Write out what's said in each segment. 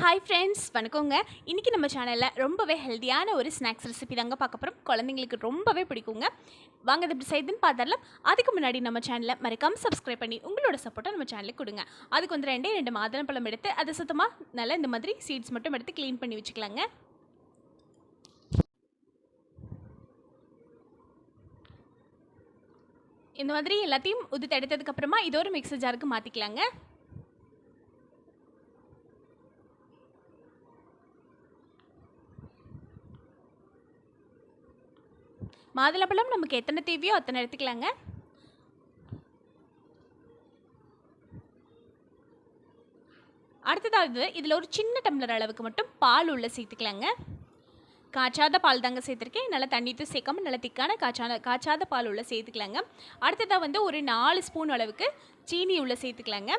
Hi friends வணக்கங்க. இன்றைக்கி நம்ம சேனலில் ரொம்பவே ஹெல்த்தியான ஒரு ஸ்நாக்ஸ் ரெசிபி தாங்க பார்க்க போகிறோம் குழந்தைங்களுக்கு ரொம்பவே பிடிக்குங்க. வாங்க அது இப்படி செய்யுதுன்னு பார்த்துடலாம். அதுக்கு முன்னாடி நம்ம சேனலை மறக்காமல் சப்ஸ்கிரைப் பண்ணி உங்களோட சப்போர்ட்டை நம்ம சேனலுக்கு கொடுங்க. அதுக்கு வந்து ரெண்டே ரெண்டு மாதுளம்பழம் எடுத்து அதை சுத்தமாக நல்லா இந்த மாதிரி சீட்ஸ் மட்டும் எடுத்து க்ளீன் பண்ணி வச்சுக்கலாங்க. இந்த மாதிரி எல்லாத்தையும் உதுத்து எடுத்ததுக்கப்புறமா இது ஒரு மிக்சர் ஜாருக்கு மாற்றிக்கலாங்க மாதுளம்பழம் நமக்கு எத்தனை தேவையோ அத்தனை எடுத்துக்கலாங்க. அடுத்ததாவது இதில் ஒரு சின்ன டம்ளர் அளவுக்கு மட்டும் பால் உள்ளே சேர்த்துக்கலாங்க. காய்ச்சாத பால் தாங்க சேர்த்துருக்கேன். நல்லா தண்ணி சேர்க்காம நல்லா திக்கான காய்ச்சான காய்ச்சாத பால் உள்ளே சேர்த்துக்கலாங்க. அடுத்ததாக வந்து ஒரு நாலு ஸ்பூன் அளவுக்கு சீனி உள்ளே சேர்த்துக்கலாங்க.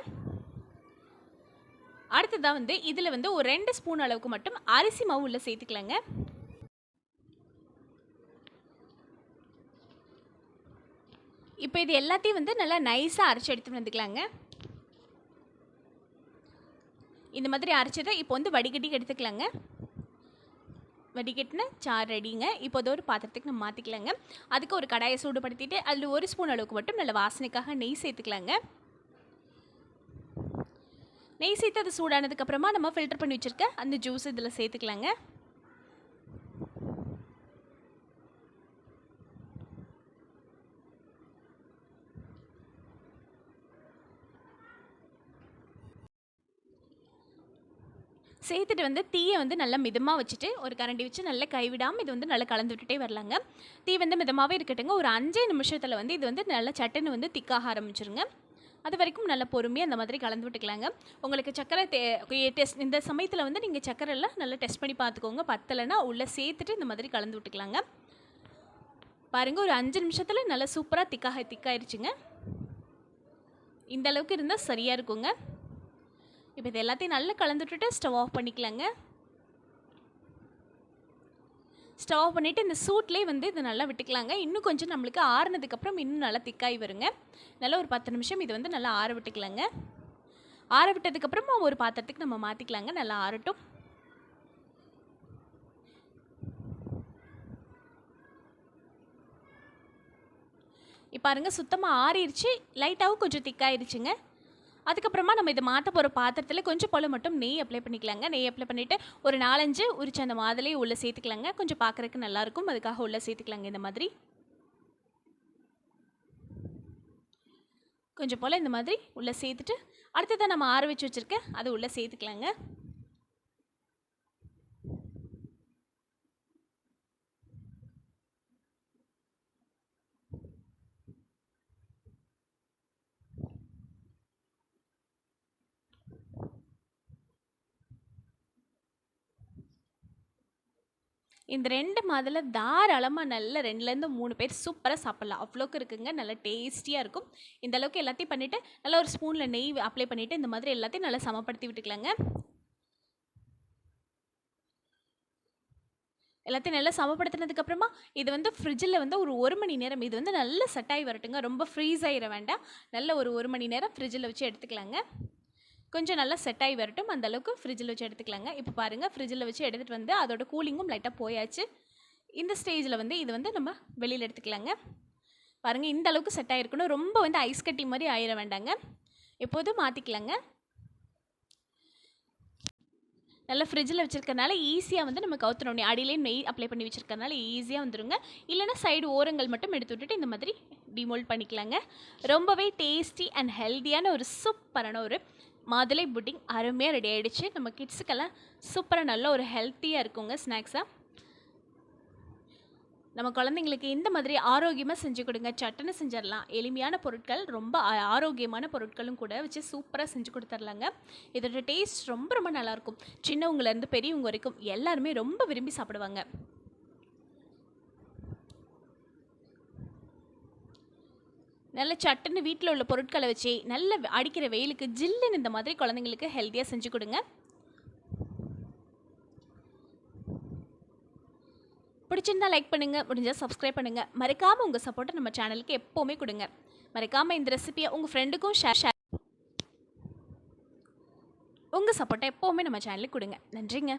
அடுத்ததாக வந்து இதில் வந்து ஒரு ரெண்டு ஸ்பூன் அளவுக்கு மட்டும் அரிசி மாவு உள்ளே சேர்த்துக்கலாங்க. இப்போ இது எல்லாத்தையும் வந்து நல்லா நைஸாக அரைச்சி எடுத்துகிட்டு வந்துக்கலாங்க. இந்த மாதிரி அரைச்சதை இப்போ வந்து வடிகட்டி எடுத்துக்கலாங்க. வடிகட்டின சார் ரெடிங்க இப்போ அது ஒரு பாத்திரத்துக்கு நம்ம மாற்றிக்கலாங்க அதுக்கு ஒரு கடாயை சூடுபடுத்திட்டு அதில் ஒரு ஸ்பூன் அளவுக்கு மட்டும் நல்ல வாசனைக்காக நெய் சேர்த்துக்கலாங்க. நெய் சேர்த்து அது சூடானதுக்கப்புறமா நம்ம ஃபில்டர் பண்ணி வச்சுருக்க அந்த ஜூஸ் இதில் சேர்த்துக்கலாங்க. சேர்த்துட்டு வந்து தீயை வந்து நல்லா மிதமாக வச்சுட்டு ஒரு கரண்டி வச்சு நல்லா கைவிடாமல் இது வந்து நல்லா கலந்து விட்டுட்டே வரலாங்க. தீ வந்து மிதமாகவே இருக்கட்டுங்க. ஒரு அஞ்சே நிமிஷத்தில் வந்து இது வந்து நல்லா சட்டுன்னு வந்து திக்காக ஆரம்பிச்சிருங்க. அது வரைக்கும் நல்லா பொறுமையாக அந்த மாதிரி கலந்து விட்டுக்கலாங்க. உங்களுக்கு சக்கரை தே டெஸ்ட் இந்த சமயத்தில் வந்து நீங்கள் சக்கரைலாம் நல்லா டெஸ்ட் பண்ணி பார்த்துக்கோங்க. பத்தலைன்னா உள்ளே சேர்த்துட்டு இந்த மாதிரி கலந்து விட்டுக்கலாங்க. பாருங்கள் ஒரு அஞ்சு நிமிஷத்தில் நல்லா சூப்பராக திக்காக திக்காயிருச்சுங்க. இந்த அளவுக்கு இருந்தால் சரியாக இருக்குங்க. இப்போ இது எல்லாத்தையும் நல்லா கலந்துட்டுட்டு ஸ்டவ் ஆஃப் பண்ணிக்கலாங்க. ஸ்டவ் ஆஃப் பண்ணிவிட்டு இந்த சூட்லேயே வந்து இதை நல்லா விட்டுக்கலாங்க. இன்னும் கொஞ்சம் நம்மளுக்கு ஆறுனதுக்கப்புறம் இன்னும் நல்லா திக்காய் வருங்க. நல்லா ஒரு பத்து நிமிஷம் இது வந்து நல்லா ஆற விட்டுக்கலாங்க. ஆற விட்டதுக்கப்புறமா ஒரு பாத்திரத்துக்கு நம்ம மாற்றிக்கலாங்க நல்லா ஆறட்டும். இப்போ பாருங்க சுத்தமாக ஆறிடுச்சு. லைட்டாகவும் கொஞ்சம் திக்காயிருச்சுங்க. அதுக்கப்புறமா நம்ம இதை மாற்ற போகிற பாத்திரத்தில் கொஞ்சம் போல் மட்டும் நெய் அப்ளை பண்ணிக்கலாங்க. நெய் அப்ளை பண்ணிவிட்டு ஒரு நாலஞ்சு உரிச்சு அந்த மாதிரி உள்ளே சேர்த்துக்கலாங்க. கொஞ்சம் பார்க்குறதுக்கு நல்லாயிருக்கும் அதுக்காக உள்ளே சேர்த்துக்கலாங்க இந்த மாதிரி. கொஞ்சம் போல் இந்த மாதிரி உள்ளே சேர்த்துட்டு அடுத்ததான் நம்ம ஆற வச்சு வச்சுருக்க அதை உள்ளே சேர்த்துக்கலாங்க. இந்த ரெண்டு மாதுளை தாராளமாக நல்ல ரெண்டுலேருந்து மூணு பேர் சூப்பராக சாப்பிட்லாம். அவ்வளோக்கு இருக்குங்க. நல்லா டேஸ்டியாக இருக்கும். இந்த அளவுக்கு எல்லாத்தையும் பண்ணிவிட்டு நல்லா ஒரு ஸ்பூனில் நெய் அப்ளை பண்ணிவிட்டு இந்த மாதிரி எல்லாத்தையும் நல்லா சமப்படுத்தி விட்டுக்கலாங்க. எல்லாத்தையும் நல்லா சமப்படுத்தினதுக்கப்புறமா இது வந்து ஃப்ரிட்ஜில் வந்து ஒரு ஒரு மணி நேரம் இது வந்து நல்ல செட்டாகி வரட்டுங்க. ரொம்ப ஃப்ரீஸ் ஆகிட வேண்டாம். நல்ல ஒரு ஒரு மணி நேரம் ஃப்ரிட்ஜில் வச்சு எடுத்துக்கலாங்க. கொஞ்சம் நல்லா செட் ஆகி வரட்டும். அந்தளவுக்கு ஃப்ரிட்ஜில் வச்சு எடுத்துக்கலாங்க. இப்போ பாருங்கள் ஃப்ரிட்ஜில் வச்சு எடுத்துகிட்டு வந்து அதோட கூலிங்கும் லைட்டாக போயாச்சு. இந்த ஸ்டேஜில் வந்து இது வந்து நம்ம வெளியில் எடுத்துக்கலாங்க. பாருங்கள் இந்த அளவுக்கு செட் ஆகிருக்கணும் ரொம்ப வந்து ஐஸ் கட்டி மாதிரி ஆயிட வேண்டாங்க. எப்போதும் மாற்றிக்கலாங்க நல்லா ஃப்ரிட்ஜில் வச்சுருக்கனால ஈஸியாக வந்து நம்ம கவுத்துனோடனே அடியிலே நெய் அப்ளை பண்ணி வச்சுருக்கனால ஈஸியாக வந்துருங்க. இல்லைனா சைடு ஓரங்கள் மட்டும் எடுத்து விட்டுட்டு இந்த மாதிரி டிமோல்ட் பண்ணிக்கலாங்க. ரொம்பவே டேஸ்டி அண்ட் ஹெல்த்தியான ஒரு சூப்பரான ஒரு மாதுளை புட்டிங் அருமையாக ரெடி ஆகிடுச்சு நம்ம கிட்ஸுக்கெல்லாம் சூப்பராக நல்ல ஒரு ஹெல்த்தியாக இருக்குங்க ஸ்நாக்ஸாக நம்ம குழந்தைங்களுக்கு இந்த மாதிரி ஆரோக்கியமாக செஞ்சு கொடுங்க. சட்டுன்னு செஞ்சிடலாம். எளிமையான பொருட்கள் ரொம்ப ஆரோக்கியமான பொருட்களும் கூட வச்சு சூப்பராக செஞ்சு கொடுத்துர்லாங்க. இதோட டேஸ்ட் ரொம்ப ரொம்ப நல்லாயிருக்கும் சின்னவங்கலேருந்து பெரியவங்க வரைக்கும் எல்லாருமே ரொம்ப விரும்பி சாப்பிடுவாங்க. நல்ல சட்டுன்னு வீட்டில் உள்ள பொருட்களை வச்சு நல்ல அடிக்கிற வெயிலுக்கு ஜில்லுன்னு இந்த மாதிரி குழந்தைங்களுக்கு ஹெல்த்தியாக செஞ்சு கொடுங்க. பிடிச்சிருந்தா லைக் பண்ணுங்கள் முடிஞ்சால் சப்ஸ்கிரைப் பண்ணுங்கள் மறக்காமல் உங்கள் சப்போர்ட்டை நம்ம சேனலுக்கு எப்போவுமே கொடுங்க. மறக்காமல் இந்த ரெசிபியை உங்கள் ஃப்ரெண்டுக்கும் ஷேர் ஷேர் உங்கள் சப்போர்ட்டை எப்போவுமே நம்ம சேனலுக்கு கொடுங்க. நன்றிங்க.